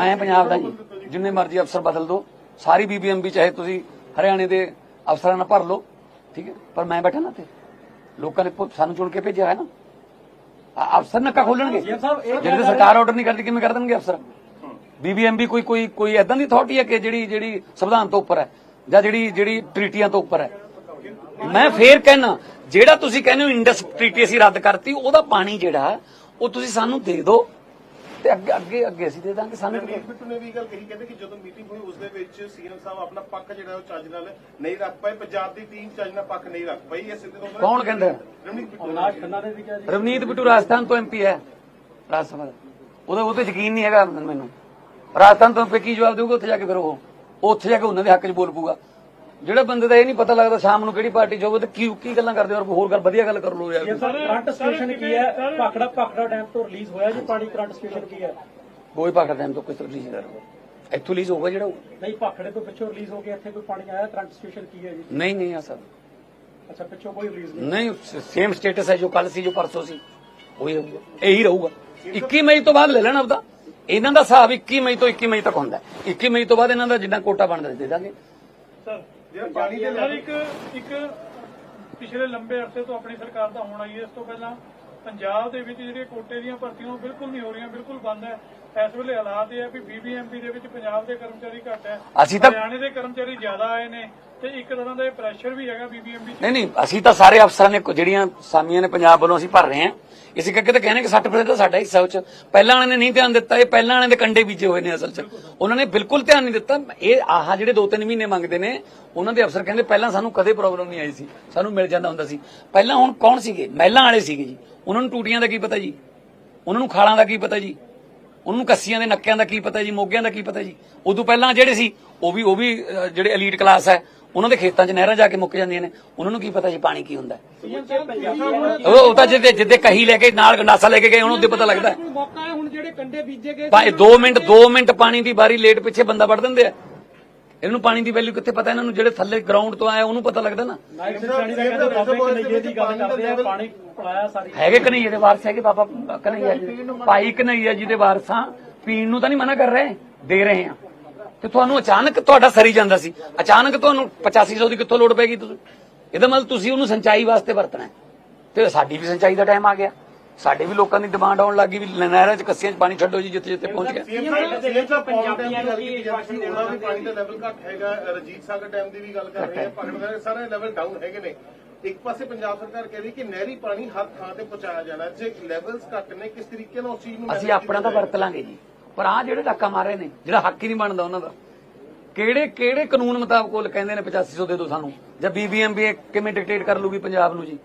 ਮੈਂ ਪੰਜਾਬ ਦਾ ਜੀ। ਜਿੰਨੇ ਮਰਜ਼ੀ ਅਫਸਰ ਬਦਲ ਦਿਓ ਸਾਰੀ ਬੀਬੀਐਮਬੀ ਚਾਹੇ ਤੁਸੀਂ ਹਰਿਆਣੇ ਦੇ ਅਫਸਰਾਂ ਨਾਲ ਭਰ ਲਓ ਠੀਕ ਹੈ? ਪਰ ਮੈਂ ਬੈਠਾ ਨਾ ਤੇ ਲੋਕਾਂ ਨੇ ਸਾਨੂੰ ਚੁਣ ਕੇ ਭੇਜਿਆ ਹੈ ਨਾ। ਅਫਸਰ ਨੱਕਾ ਖੋਲਣਗੇ। ਜਿਹੜੇ ਸਰਕਾਰ ਆਰਡਰ ਨਹੀਂ ਕਰਦੀ ਕਿਵੇਂ ਕਰ ਦੇਣਗੇ ਅਫਸਰ? ਬੀਬੀਐਮਬੀ ਕੋਈ ਕੋਈ ਕੋਈ ਐਦਾਂ ਦੀ ਅਥਾਰਟੀ ਹੈ ਕਿ ਜਿਹੜੀ ਜਿਹੜੀ ਸੰਵਿਧਾਨ ਤੋਂ ਉੱਪਰ ਹੈ? ਜਾਂ ਜਿਹੜੀ ਜਿਹੜੀ ਟ੍ਰੀਟੀਆਂ ਤੋਂ ਉੱਪਰ ਹੈ? ਮੈਂ ਫੇਰ ਕਹਿਣਾ ਜਿਹੜਾ ਤੁਸੀਂ ਕਹਿੰਦੇ ਹੋ ਇੰਡਸ ਟ੍ਰੀਟੀ ਅਸੀਂ ਰੱਦ ਕਰਤੀ ਉਹਦਾ ਪਾਣੀ ਜਿਹੜਾ ਉਹ ਤੁਸੀਂ ਸਾਨੂੰ ਦੇ ਦਿਓ। ਤੇ ਅੱਗੇ ਅੱਗੇ ਅੱਗੇ ਅਸੀਂ ਦੇ ਦਾਂਗੇ ਸਾਨੂੰ ਰਣਜੀਤ ਬਿੱਟੂ ਨੇ ਵੀ ਗੱਲ ਕਹੀ ਕਹਿੰਦੇ ਕਿ ਜਦੋਂ ਮੀਟਿੰਗ ਹੋਈ ਉਸ ਦੇ ਵਿੱਚ ਸੀਐਮ ਸਾਹਿਬ ਆਪਣਾ ਪੱਖ ਜਿਹੜਾ ਉਹ ਚੱਜ ਨਾਲ ਨਹੀਂ ਰੱਖ ਪਾਏ। ਪੰਜਾਬ ਦੀ ਟੀਮ ਚੱਜ ਨਾਲ ਪੱਖ ਨਹੀਂ ਰੱਖ ਪਾਈ ਇਹ ਸਿੱਧੇ ਤੌਰ ਤੇ ਕੌਣ ਕਹਿੰਦਾ? ਰਣਜੀਤ ਬਿੱਟੂ ਅਵਨਾਸ਼ ਖੰਨਾ ਨੇ ਵੀ ਕਿਹਾ ਜੀ। ਰਵਨੀਤ ਬਿੱਟੂ ਰਾਜਸਥਾਨ ਤੋਂ ਐਮਪੀ ਹੈ ਰਾਜ ਸਭਾ ਦਾ। ਉਹਦਾ ਉਹ ਤੇ ਯਕੀਨ ਨਹੀਂ ਹੈਗਾ ਮੈਨੂੰ। ਰਾਜਸਥਾਨ ਤੋਂ ਫਿਰ ਕੀ ਜਵਾਬ ਦੇਊਗਾ? ਉੱਥੇ ਜਾ ਕੇ ਫਿਰ ਉਹ ਉਹ ਉੱਥੇ ਜਾ ਕੇ ਉਹਨਾਂ ਦੇ ਹੱਕ 'ਚ ਬੋਲ ਪੂਗਾ ਜਿਹੜਾ ਬੰਦੇ ਦਾ ਇਹ ਨਹੀਂ ਪਤਾ ਲੱਗਦਾ ਸ਼ਾਮ ਨੂੰ ਕਿਹੜੀ ਪਾਰਟੀ 'ਚ ਹੋਵੇ ਤੇ ਕੀ ਕੀ ਗੱਲਾਂ ਕਰਦੇ ਹੋ ਹੋਰ ਗੱਲ ਵਧੀਆ ਗੱਲ ਕਰ ਲਓ ਯਾਰ। ਸਰ ਕਰੰਟ ਸਟੇਸ਼ਨ ਕੀ ਹੈ? ਪਾਖੜਾ ਪਾਖੜਾ ਡੈਮ ਤੋਂ ਰਿਲੀਜ਼ ਹੋਇਆ ਜੀ ਪਾਣੀ ਕਰੰਟ ਸਟੇਸ਼ਨ ਕੀ ਹੈ? ਕੋਈ ਪਾਕੜ ਟਾਈਮ ਤੋਂ ਕੋਈ ਤਬਦੀਲੀ ਨਹੀਂ ਕਰੂਗਾ ਇੱਥੋਂ ਲੀਜ਼ ਹੋਊਗਾ ਜਿਹੜਾ। ਨਹੀਂ ਪਾਖੜੇ ਤੋਂ ਪਿੱਛੋਂ ਰਿਲੀਜ਼ ਹੋ ਕੇ ਇੱਥੇ ਕੋਈ ਪਾਣੀ ਆਇਆ ਕਰੰਟ ਸਟੇਸ਼ਨ ਕੀ ਹੈ ਜੀ? ਨਹੀਂ ਨਹੀਂ ਆ ਸਰ। ਅੱਛਾ ਪਿੱਛੋਂ ਕੋਈ ਰਿਲੀਜ਼ ਨਹੀਂ ਨਹੀਂ ਸੇਮ ਸਟੇਟਸ ਹੈ ਜੋ ਕੱਲ ਸੀ ਜੋ ਪਰਸੋਂ ਸੀ। ਉਹੀ ਰਹੂਗਾ ਇਹੀ ਰਹੂਗਾ। 21 ਮਈ ਤੋਂ ਬਾਅਦ ਲੈ ਲੈਣਾ ਆਪਦਾ। ਇਹਨਾਂ ਦਾ ਹਿਸਾਬ 21 ਮਈ ਤੋਂ 21 ਮਈ ਤੱਕ ਹੁੰਦਾ। ਹੈ। 21 ਮਈ ਤੋਂ ਬਾਅਦ ਇਹਨਾਂ ਦਾ ਜਿੰਨਾ ਕੋਟਾ ਬਣਦਾ ਦੇ ਦਾਂਗੇ। ਜਿਹੜਾ ਪਾਣੀ ਦੇ ਸਰ ਇੱਕ ਇੱਕ ਪਿਛਲੇ ਲੰਬੇ ਅਰਸੇ ਤੋਂ ਆਪਣੀ ਸਰਕਾਰ ਦਾ ਹੋਣਾ ਹੀ। ਇਸ ਤੋਂ ਪਹਿਲਾਂ ਪੰਜਾਬ ਦੇ ਵਿੱਚ ਜਿਹੜੀਆਂ ਕੋਟੇ ਦੀਆਂ ਭਰਤੀਆਂ ਉਹ ਬਿਲਕੁਲ ਨਹੀਂ ਹੋ ਰਹੀਆਂ ਬਿਲਕੁਲ ਬੰਦ ਹੈ। ਇਸ ਵੇਲੇ ਹਾਲਾਤ ਇਹ ਹੈ ਵੀ ਬੀਬੀਐਮਪੀ ਦੇ ਵਿੱਚ ਪੰਜਾਬ ਦੇ ਕਰਮਚਾਰੀ ਘੱਟ ਹੈ। ਅਸੀਂ ਤਾਂ- ਹਰਿਆਣੇ ਦੇ ਕਰਮਚਾਰੀ ਜ਼ਿਆਦਾ ਆਏ ਨੇ ਤੇ ਇੱਕ ਤਰ੍ਹਾਂ ਦਾ ਇਹ ਪ੍ਰੈਸ਼ਰ ਵੀ ਹੈਗਾ ਬੀਬੀਐਮਪੀ 'ਚ। ਨਹੀਂ ਨਹੀਂ ਅਸੀਂ ਤਾਂ ਸਾਰੇ ਅਫਸਰਾਂ ਨੇ ਜਿਹੜੀਆਂ ਸਾਮੀਆਂ ਨੇ ਪੰਜਾਬ ਵੱਲੋਂ ਅਸੀਂ ਭਰ ਰਹੇ ਹਾਂ ਇਸੇ ਕਰਕੇ ਤਾਂ ਕਹਿੰਦੇ ਕਿ 60% ਤਾਂ ਸਾਡਾ ਹਿੱਸਾ ਉਹ ਚ। ਪਹਿਲਾਂ ਵਾਲਿਆਂ ਨੇ ਨਹੀਂ ਧਿਆਨ ਦਿੱਤਾ, ਇਹ ਪਹਿਲਾਂ ਵਾਲਿਆਂ ਦੇ ਕੰਡੇ ਬੀਜੇ ਹੋਏ ਨੇ ਅਸਲ ਚ। ਉਹਨਾਂ ਨੇ ਬਿਲਕੁਲ ਧਿਆਨ ਨਹੀਂ ਦਿੱਤਾ। ਇਹ ਆਹ ਜਿਹੜੇ 2-3 ਮਹੀਨੇ ਮੰਗਦੇ ਨੇ, ਉਹਨਾਂ ਦੇ ਅਫਸਰ ਕਹਿੰਦੇ ਪਹਿਲਾਂ ਸਾਨੂੰ ਕਦੇ ਪ੍ਰੋਬਲਮ ਨਹੀਂ ਆਈ ਸੀ। ਸਾਨੂੰ ਮਿਲ ਜਾਂਦਾ ਹੁੰਦਾ ਸੀ। ਪਹਿਲਾਂ ਹੁਣ ਕੌਣ ਸੀਗੇ? ਮਹਿਲਾਂ ਵਾਲੇ ਸੀਗੇ ਜੀ। ਉਹਨਾਂ ਨੂੰ ਟੂਟੀਆਂ ਦਾ ਕੀ ਪਤਾ ਜੀ? ਉਹਨਾਂ ਨੂੰ ਖਾਲਾਂ ਦਾ ਕੀ ਪਤਾ ਜੀ? ਉਹਨੂੰ ਕੱਸੀਆਂ ਦੇ ਨੱਕਿਆਂ ਦਾ ਕੀ ਪਤਾ ਜੀ? ਮੋਗਿਆਂ ਦਾ ਕੀ ਪਤਾ ਜੀ? ਉਦੋਂ ਪਹਿਲਾਂ ਜਿਹੜੇ ਸੀ, ਉਹ ਵੀ ਉਹ ਵੀ ਜਿਹੜੇ ਐਲੀਟ ਕਲਾਸ ਹੈ ਉਹਨਾਂ ਦੇ ਖੇਤਾਂ 'ਚ ਨਹਿਰਾਂ ਜਾ ਕੇ ਮੁੱਕ ਜਾਂਦੀਆਂ ਨੇ। ਉਹਨਾਂ ਨੂੰ ਕੀ ਪਤਾ ਜੀ ਪਾਣੀ ਕੀ ਹੁੰਦਾ ਹੈ। ਉਹ ਉਹ ਤਾਂ ਜਿੱਦੇ ਜਿੱਦੇ ਕਹੀ ਲੈ ਕੇ ਨਾਲ ਗੰਡਾਸਾ ਲੈ ਕੇ ਗਏ ਉਹਨੂੰ ਉੱਤੇ ਪਤਾ ਲੱਗਦਾ ਹੈ। ਮੌਕਾ ਹੈ ਹੁਣ ਜਿਹੜੇ ਕੰਡੇ ਬੀਜੇ ਗਏ ਭਾਵੇਂ 2 ਮਿੰਟ 2 ਮਿੰਟ ਪਾਣੀ ਦੀ ਬਾਰੀ ਲੇਟ ਪਿੱਛੇ ਬੰਦਾ ਵੜ ਦਿੰਦੇ ਆ। ਇਹਨੂੰ ਪਾਣੀ ਦੀ ਵੈਲਿਊ ਕਿੱਥੇ ਪਤਾ ਇਹਨਾਂ ਨੂੰ? ਜਿਹੜੇ ਥੱਲੇ ਗਰਾਊਂਡ ਤੋਂ ਆਏ ਉਹਨੂੰ ਪਤਾ ਲੱਗਦਾ ਨਾ। ਹੈਗੇ ਕਨਈਏ ਦੇ ਵਾਰਸ? ਹੈਗੇ ਬਾਬਾ ਕਨਈਆ ਜੀ। ਭਾਈ ਕਨਈਆ ਜੀ ਦੇ ਵਾਰਸਾਂ ਪੀਣ ਨੂੰ ਤਾਂ ਨਹੀਂ ਮਨਾ ਕਰ ਰਹੇ? ਦੇ ਰਹੇ ਆ। ਤੇ ਤੁਹਾਨੂੰ ਅਚਾਨਕ ਤੁਹਾਡਾ ਸਰੀ ਜਾਂਦਾ ਸੀ। ਅਚਾਨਕ ਤੁਹਾਨੂੰ 8500 ਦੀ ਕਿੱਥੋਂ ਲੋੜ ਪੈਗੀ ਤੁਸੀਂ? ਇਹਦਾ ਮਤਲਬ ਤੁਸੀਂ ਉਹਨੂੰ ਸਿੰਚਾਈ ਵਾਸਤੇ ਵਰਤਣਾ। ਤੇ ਸਾਡੀ ਵੀ ਸਿੰਚਾਈ ਦਾ ਟਾਈਮ ਆ ਗਿਆ। ਸਾਡੇ ਵੀ ਲੋਕਾਂ ਦੀ ਡਿਮਾਂਡ ਆਉਣ ਲੱਗੀ ਵੀ ਨਹਿਰਾਂ 'ਚ ਕੱਸੀਆਂ 'ਚ ਪਾਣੀ ਛੱਡੋ ਜੀ ਜਿੱਥੇ ਜਿੱਥੇ ਪਹੁੰਚ ਗਿਆ। ਵੀ ਪਾਣੀ ਦਾ ਲੈਵਲ ਘੱਟ ਹੈਗਾ ਰਜੀਤ ਸਾਗਰ ਡੈਮ ਦੀ ਵੀ ਗੱਲ ਕਰ ਰਹੇ ਆ ਪਕੜ ਦਾ ਸਾਰੇ ਲੈਵਲ ਡਾਊਨ ਹੈਗੇ ਨੇ। ਇੱਕ ਪਾਸੇ ਪੰਜਾਬ ਸਰਕਾਰ ਕਹਿ ਰਹੀ ਕਿ ਨਹਿਰੀ ਪਾਣੀ ਹਰ ਥਾਂ ਤੇ ਪਹੁੰਚਾਇਆ ਜਾਣਾ ਜੇ ਲੈਵਲਸ ਘੱਟ ਨੇ ਕਿਸ ਤਰੀਕੇ ਨਾਲ ਉਸ ਚੀਜ਼ ਨੂੰ ਅਸੀਂ ਆਪਣਾ ਤਾਂ ਵਰਤ ਲਾਂਗੇ ਜੀ। ਪਰ ਆ ਜਿਹੜੇ ਮਾਰ ਰਹੇ ਨੇ, ਜਿਹੜਾ ਹੱਕ ਹੀ ਨਹੀਂ ਬਣਦਾ ਉਹਨਾਂ ਦਾ। ਕਿਹੜੇ ਕਿਹੜੇ ਕਾਨੂੰਨ ਮੁਤਾਬਕ ਉਹ ਕਹਿੰਦੇ ਨੇ 8500 ਦੇ ਦਿਓ ਸਾਨੂੰ? ਜਾਂ ਬੀਬੀਐਮਬੀ ਕਿਵੇਂ ਡਿਕਟੇਟ ਕਰ ਲੂਗੀ ਪੰਜਾਬ ਨੂੰ ਜੀ?